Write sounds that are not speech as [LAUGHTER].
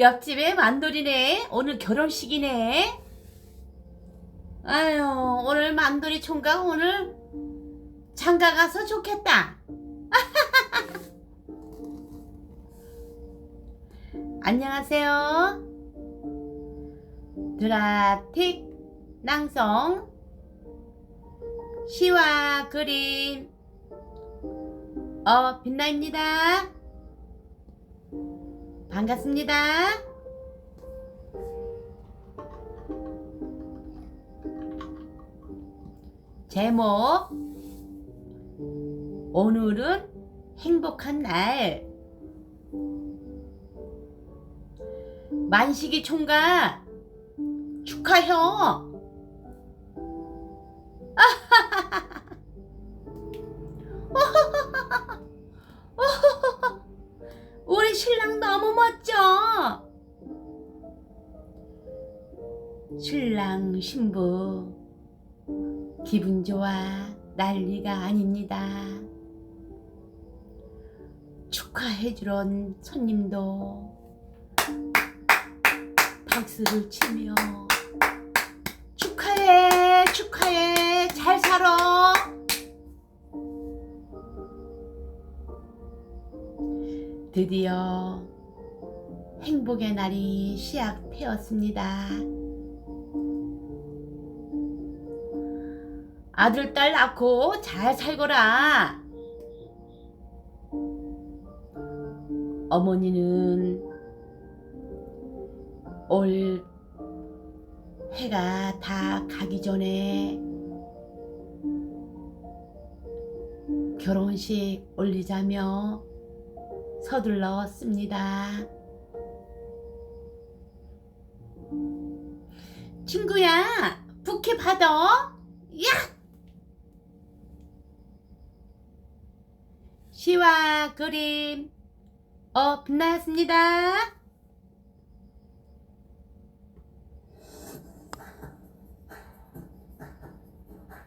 옆집에 만돌이네. 오늘 결혼식이네. 아유, 오늘 만돌이 총각 오늘 장가 가서 좋겠다. [LAUGHS] 안녕하세요. 드라틱 낭송 시와 그림 어 빛나입니다. 반갑습니다. 제목 오늘은 행복한 날 만식이 총각 축하해 너무 멋져. 신랑 신부 기분 좋아 난리가 아닙니다. 축하해주러 온 손님도 박수를 치며 축하해 축하해 잘 살아 드디어 행복의 날이 시작되었습니다. 아들, 딸 낳고 잘 살거라. 어머니는 올 해가 다 가기 전에 결혼식 올리자며 서둘렀습니다. 친구야, 부케 받아. 야! 시와 그림, 어, 빛나였습니다.